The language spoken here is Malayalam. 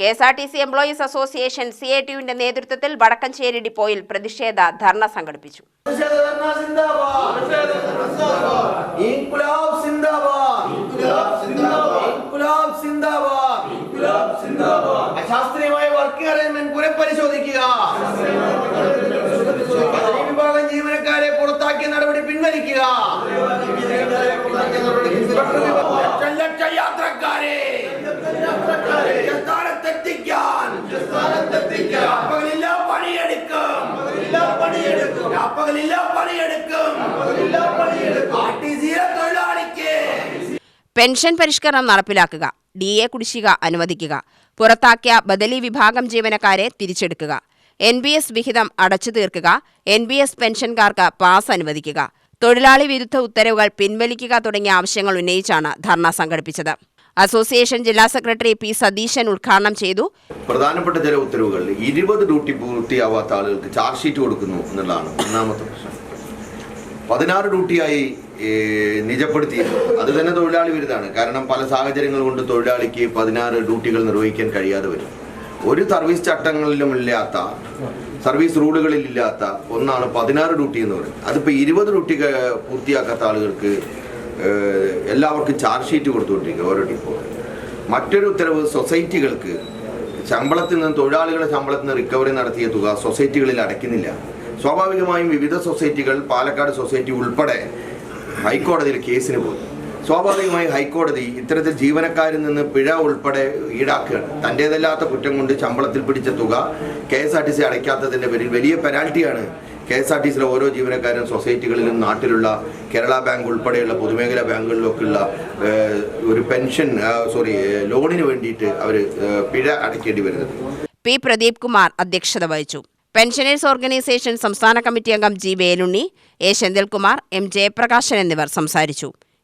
K S R T C employees association C A ടിയുവിന്റെ നേതൃത്വത്തിൽ വടക്കഞ്ചേരി ഡിപ്പോയിൽ പ്രതിഷേധ ധർണ സംഘടിപ്പിച്ചു. അശാസ്ത്രീയമായ വർക്കിംഗ് അറേഞ്ച്മെന്റ് പുനഃപരിശോധിക്കുക. പദവി വിഭാഗം ജീവനക്കാരെ പുറത്താക്കിയ നടപടി പിൻവലിക്കുക. പെൻഷൻ പരിഷ്കരണം നടപ്പിലാക്കുക. ഡി എ കുടിശ്ശിക അനുവദിക്കുക. പുറത്താക്കിയ ബദലി വിഭാഗം ജീവനക്കാരെ തിരിച്ചെടുക്കുക. എൻ ബി എസ് വിഹിതം അടച്ചു തീർക്കുക. എൻ ബി എസ് പെൻഷൻകാർക്ക് പാസ് അനുവദിക്കുക. തൊഴിലാളി വിരുദ്ധ ഉത്തരവുകൾ പിൻവലിക്കുക തുടങ്ങിയ ആവശ്യങ്ങൾ ഉന്നയിച്ചാണ് ധർണ സംഘടിപ്പിച്ചത്. അസോസിയേഷൻ ജില്ലാ സെക്രട്ടറി പി സതീശൻ ഉദ്ഘാടനം ചെയ്തു. പ്രധാനപ്പെട്ട ചില ഉത്തരവുകൾ. ഇരുപത് ഡ്യൂട്ടി പൂർത്തിയാവാത്ത ആളുകൾക്ക് ചാർജ് ഷീറ്റ് കൊടുക്കുന്നു എന്നുള്ളതാണ് ഒന്നാമത്തെ പ്രശ്നം. പതിനാറ് ഡ്യൂട്ടിയായി നിജപ്പെടുത്തി അത് തന്നെ തൊഴിലാളി വിരുദ്ധാണ് കാരണം പല സാഹചര്യങ്ങൾ കൊണ്ട് തൊഴിലാളിക്ക് പതിനാറ് ഡ്യൂട്ടികൾ നിർവഹിക്കാൻ കഴിയാതെ വരും. ഒരു സർവീസ് ചട്ടങ്ങളിലും ഇല്ലാത്ത സർവീസ് റൂളുകളിൽ ഇല്ലാത്ത ഒന്നാണ് പതിനാറ് ഡ്യൂട്ടി എന്ന് പറയുന്നത്. അതിപ്പോൾ ഇരുപത് ഡ്യൂട്ടി പൂർത്തിയാക്കാത്ത ആളുകൾക്ക് എല്ലാവർക്കും ചാർജ് ഷീറ്റ് കൊടുത്തുകൊണ്ടിരിക്കുക ഓരോ ഡിപ്പോ മറ്റൊരു ഉത്തരവ് സൊസൈറ്റികൾക്ക് ശമ്പളത്തിൽ നിന്ന് തൊഴിലാളികളുടെ ശമ്പളത്തിൽ നിന്ന് റിക്കവറി നടത്തിയ തുക സൊസൈറ്റികളിൽ അടയ്ക്കുന്നില്ല. സ്വാഭാവികമായും വിവിധ സൊസൈറ്റികൾ പാലക്കാട് സൊസൈറ്റി ഉൾപ്പെടെ ഹൈക്കോടതിയിൽ കേസിന് പോയി സ്വാഭാവികമായി ഹൈക്കോടതി ഇത്തരത്തിൽ ജീവനക്കാരിൽ നിന്ന് പിഴ ഉൾപ്പെടെ ഈടാക്കുകയാണ്. തന്റേതല്ലാത്ത കുറ്റം കൊണ്ട് ശമ്പളത്തിൽ പിടിച്ച തുക K S R T C അടയ്ക്കാത്തതിന്റെ പേരിൽ വലിയ പെനാൽറ്റിയാണ് കെ എസ് ആർ ടി സിയിലെ ഓരോ ജീവനക്കാരും സൊസൈറ്റികളിലും നാട്ടിലുള്ള കേരള ബാങ്ക് ഉൾപ്പെടെയുള്ള പൊതുമേഖലാ ബാങ്കുകളിലൊക്കെയുള്ള ഒരു പെൻഷൻ സോറി ലോണിന് വേണ്ടിയിട്ട് അവർ പിഴ അടയ്ക്കേണ്ടി വരുന്നത്. പി പ്രദീപ് കുമാർ അധ്യക്ഷത വഹിച്ചു. പെൻഷനേഴ്സ് ഓർഗനൈസേഷൻ സംസ്ഥാന കമ്മിറ്റി അംഗം G Velunni A Senthilkumar M Jayaprakashan എന്നിവർ സംസാരിച്ചു.